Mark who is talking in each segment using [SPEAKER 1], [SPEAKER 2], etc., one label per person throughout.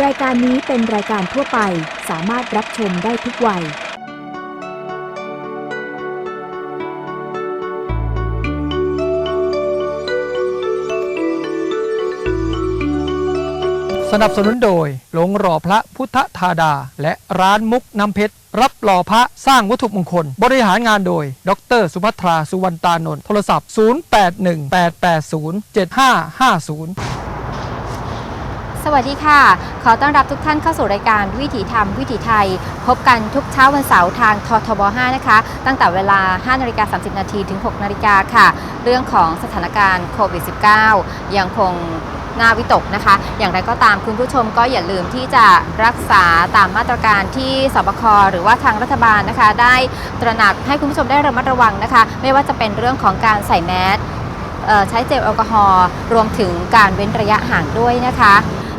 [SPEAKER 1] รายการนี้เป็นรายการทั่วไปสามารถรับชมได้ทุกวัย
[SPEAKER 2] สนับสนุนโดยหลงรอพระพุทธธาดา และร้านมุกน้ำเพชร รับหล่อพระสร้างวัตถุมงคล บริหารงานโดย ดร สุภัทรา สุวรรณตานนท์โทรศัพท์ 0818807550
[SPEAKER 3] สวัสดีค่ะ ขอต้อนรับทุกท่านเข้าสู่รายการวิถีธรรมวิถีไทย พบกันทุกเช้าวันเสาร์ทางททบ 5 นะคะ ตั้งแต่เวลา 5นาฬิกา30 นาทีถึง 6นาฬิกาค่ะ เรื่องของสถานการณ์โควิด -19 ยังคงน่าวิตกนะคะ อย่างไรก็ตามคุณผู้ชมก็อย่าลืมที่จะรักษาตามมาตรการที่สบคหรือว่าทางรัฐบาลนะคะ ได้ตระหนักให้คุณผู้ชมได้ระมัดระวังนะคะ ไม่ว่าจะเป็นเรื่องของการใส่แมสใช้เจลแอลกอฮอล์รวมถึงการเว้นระยะห่างด้วยนะคะ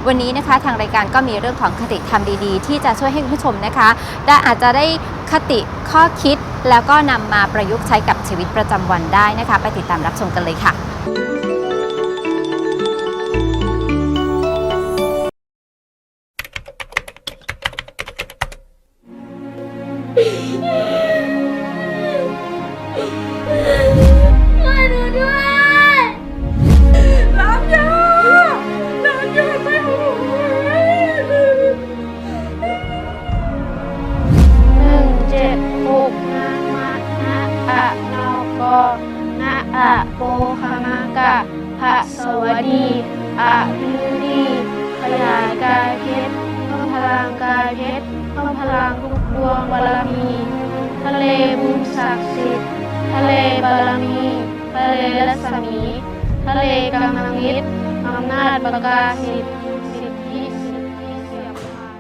[SPEAKER 3] วันนี้นะคะทางรายการก็มีเรื่องของคติธรรมดี ๆ ที่จะช่วยให้คุณผู้ชมนะคะ ได้อาจจะได้คติข้อคิด แล้วก็นำมาประยุกต์ใช้กับชีวิตประจำวันได้นะคะ ไปติดตามรับชมกันเลยค่ะ
[SPEAKER 4] อะลือดีขยายกายเพชรเพิ่มพลังกายเพชรเพิ่มพลังทุกดวงบารมีทะเลบุญศักดิ์สิทธิ์ทะเลบารมีทะเลรัศมี ทะเลกำลังฤทธิ์อำนาจประกาศิทธิ์สิทธิสิทธิเสียบพาน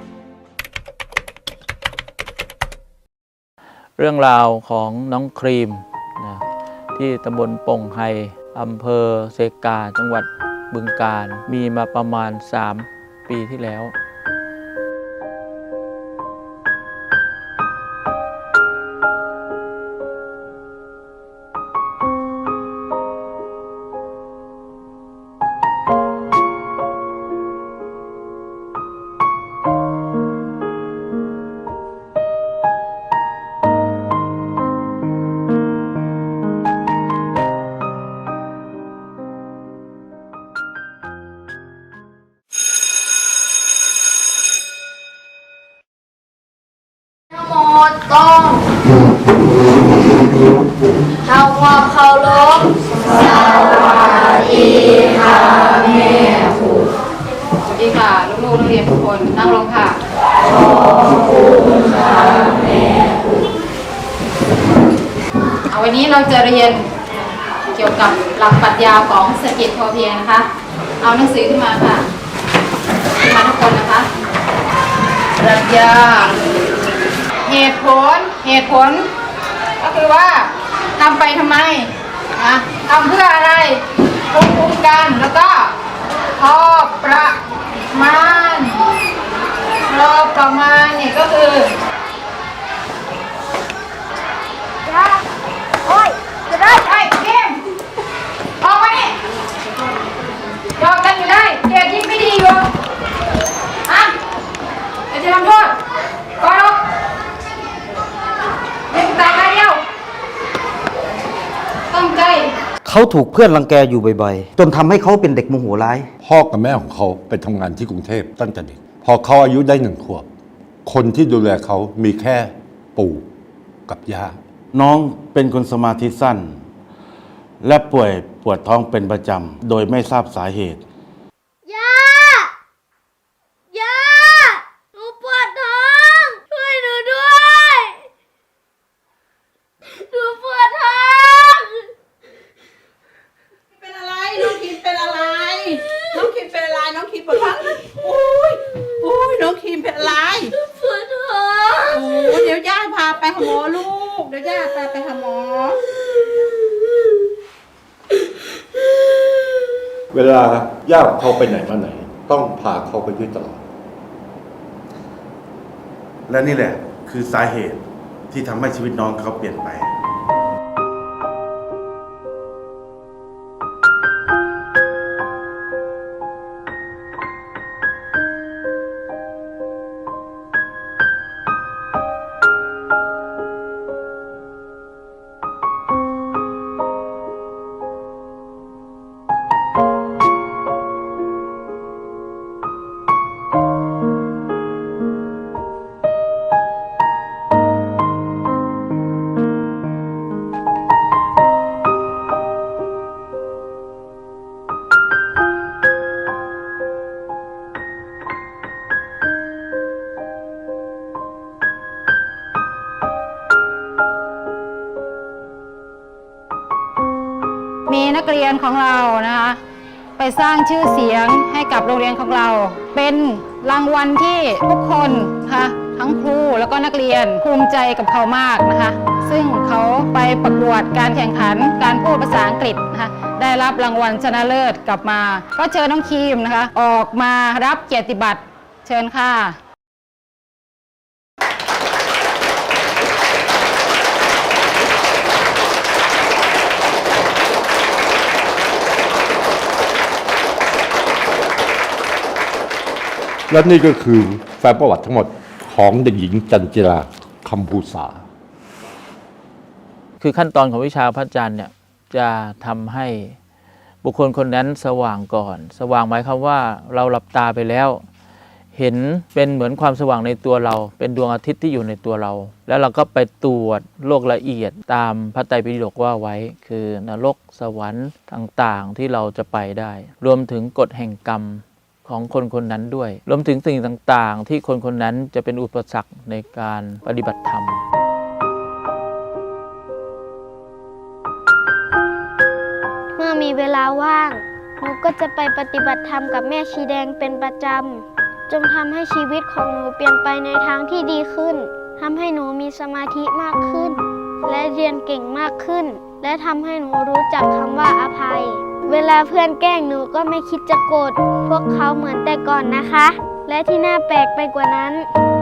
[SPEAKER 5] เรื่องราวของน้องครีมนะที่ตำบลปงไฮอำเภอเซกาจังหวัด บึงการ มีมาประมาณ 3 ปีที่แล้ว
[SPEAKER 4] ดต้องทำความเคารพสวัสดีค่ะแม่ครู
[SPEAKER 6] สวัสดีค่ะลูกๆนักเรียนทุกคนนั่งลงค่ะเอาวันนี้เราจะเรียนเกี่ยวกับหลักปรัชญาของเศรษฐกิจพอเพียงนะคะ เอาหนังสือขึ้นมาค่ะขึ้นมาทุกคนนะคะปรัชญา เหตุผลเหตุผล ก็คือว่าทำไปทำไมนะทำเพื่ออะไรภูมิคุ้มกันแล้วก็พอประมาณพอประมาณเนี่ยก็คือ
[SPEAKER 4] โอ้ย จะได้
[SPEAKER 6] ไอ้เกมออกมานี่ยอกกันอยู่ได้เกียรติยิ่งไม่ดีอยู่อะเดี๋ยวจะทำโทษก่อนลงเด็กตายได้เดียวตั้งใจ
[SPEAKER 7] เขาถูกเพื่อนรังแกอยู่บ่อยๆ จนทำให้เขาเป็นเด็กโมโหร้าย
[SPEAKER 8] พ่อกับแม่ของเขาไปทำงานที่กรุงเทพตั้งแต่เด็ก พอเขาอายุได้หนึ่งขวบ คนที่ดูแลเขามีแค่ปู่กับย่า
[SPEAKER 7] น้องเป็นคนสมาธิสั้น และป่วยปวดท้องเป็นประจำ โดยไม่ทราบสาเหตุ
[SPEAKER 4] ย่า ย่า หนูปวดท้อง ช่วยหนูด้วย หนูปวดท้อง
[SPEAKER 9] เป็นอะไร น้องคิมเป็นอะไร น้องคิมเป็นอะไร น้องคิมปวดท้องโอ้ยโอ้ยน้องคิมเป็นอะไร
[SPEAKER 4] ปวดท้อง
[SPEAKER 9] โอ้ยเดี๋ยวย่าพาไปหาหมอลูก เดี๋ยวย่าพาไปหาหมอ
[SPEAKER 8] เวลาย่าติเขาไปไหนมาไหน ต้องพาเขาไปด้วยตลอด
[SPEAKER 7] และนี่แหละคือสาเหตุที่ทำให้ชีวิตน้องเขาเปลี่ยนไป
[SPEAKER 6] รียนของเรานะคะไปสร้างชื่อเสียงให้กับโรงเรียนของเรา เป็นรางวัลที่ทุกคนนะคะทั้งครูแล้วก็นักเรียนภูมิใจกับเขามากนะคะ ซึ่งเขาไปประกวดการแข่งขันการพูดภาษาอังกฤษนะคะได้รับรางวัลชนะเลิศกลับมา ก็เชิญน้องครีมนะคะ ออกมารับเกียรติบัตรเชิญค่ะ
[SPEAKER 8] และนี่ก็คือแฟ้มประวัติทั้งหมดของเด็กหญิงจันจิราคำภูษา
[SPEAKER 5] คือขั้นตอนของวิชาพระจันทร์เนี่ยจะทำให้บุคคลคนนั้นสว่างก่อน สว่างหมายความว่าเราหลับตาไปแล้ว เห็นเป็นเหมือนความสว่างในตัวเรา เป็นดวงอาทิตย์ที่อยู่ในตัวเรา แล้วเราก็ไปตรวจโลกละเอียดตามพระไตรปิฎกว่าไว้ คือนรกสวรรค์ต่างๆที่เราจะไปได้ รวมถึงกฎแห่งกรรม ของคนคนนั้นด้วย รวมถึงสิ่งต่างๆ ที่คนคนนั้นจะเป็นอุปสรรคในการปฏิบัติธรรม
[SPEAKER 4] เมื่อมีเวลาว่างหนูก็จะไปปฏิบัติธรรมกับแม่ชีแดงเป็นประจำจนทำให้ชีวิตของหนูเปลี่ยนไปในทางที่ดีขึ้นทำให้หนูมีสมาธิมากขึ้น และเรียนเก่งมากขึ้น และทำให้หนูรู้จักคำว่าอภัย เวลาเพื่อนแกล้งหนูก็ไม่คิดจะโกรธพวกเขาเหมือนแต่ก่อนนะคะ และที่น่าแปลกไปกว่านั้น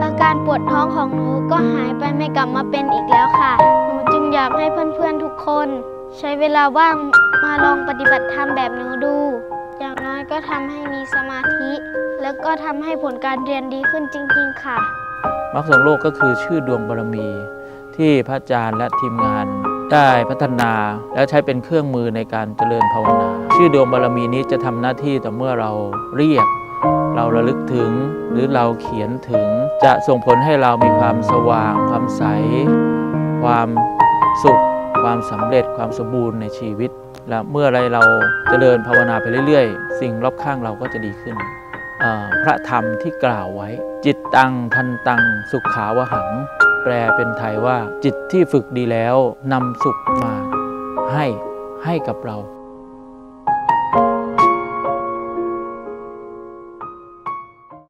[SPEAKER 4] อาการปวดท้องของหนูก็หายไปไม่กลับมาเป็นอีกแล้วค่ะ หนูจึงอยากให้เพื่อนๆทุกคน ใช้เวลาว่างมาลองปฏิบัติธรรมแบบหนูดู อย่างน้อยก็ทำให้มีสมาธิ แล้วก็ทำให้ผลการเรียนดีขึ้นจริง ๆ ค่ะ
[SPEAKER 5] มรรคสองโลกก็คือชื่อดวงบารมี ที่พระอาจารย์และทีมงาน ได้พัฒนาและใช้เป็นเครื่องมือในการเจริญภาวนา ชื่อดวงบารมีนี้จะทำหน้าที่ต่อเมื่อเราเรียก เราระลึกถึงหรือเราเขียนถึง จะส่งผลให้เรามีความสว่าง ความใส ความสุข ความสำเร็จ ความสมบูรณ์ในชีวิต และเมื่อไรเราเจริญภาวนาไปเรื่อยๆ สิ่งรอบข้างเราก็จะดีขึ้นพระธรรมที่กล่าวไว้ จิตตังทันตังสุขาวหัง แปลเป็นไทยว่าจิตที่ฝึกดีแล้วนำสุขมาให้ให้กับเรา